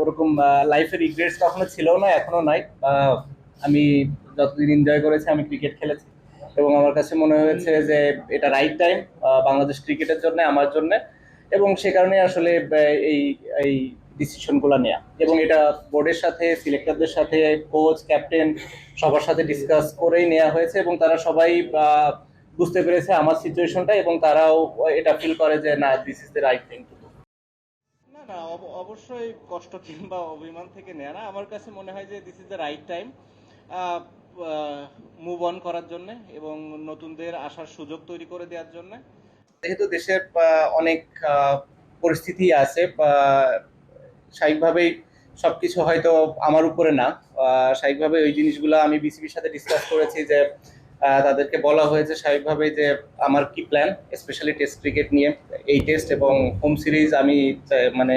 ওরকম লাইফের রিগ্রেটস কখনো ছিল না, এখনও নাই। আমি যতদিন এনজয় করেছি, আমি ক্রিকেট খেলেছি। এবং আমার কাছে মনে হয়েছে যে এটা রাইট টাইম বাংলাদেশ ক্রিকেটের জন্য, আমার জন্য। এবং সে কারণে আসলে এই এই ডিসিশনগুলো নেওয়া এবং এটা বোর্ডের সাথে সিলেক্টরদের সাথে কোচ ক্যাপ্টেন সবার সাথে ডিসকাস করেই নেওয়া হয়েছে। এবং তারা সবাই বুঝতে পেরেছে আমার সিচুয়েশনটা এবং তারাও এটা ফিল করে যে, না this is the right thing to অবশ্যই কষ্ট কিংবা অভিমান থেকে নেয় না। আমার কাছে মনে হয় যে this is the right time move on করার জন্য এবং নতুনদের আসার সুযোগ তৈরি করে দেওয়ার জন্য। যেহেতু দেশের অনেক পরিস্থিতি আছে স্বাভাবিকভাবেই সবকিছু হয়তো আমার উপরে না। স্বাভাবিকভাবে ওই জিনিসগুলো আমি বিসিবির সাথে ডিসকাস করেছি যে তাদেরকে বলা হয়েছে স্বাভাবিকভাবে যে আমার কি প্ল্যান স্পেশালি টেস্ট ক্রিকেট নিয়ে। এই টেস্ট এবং হোম সিরিজ আমি মানে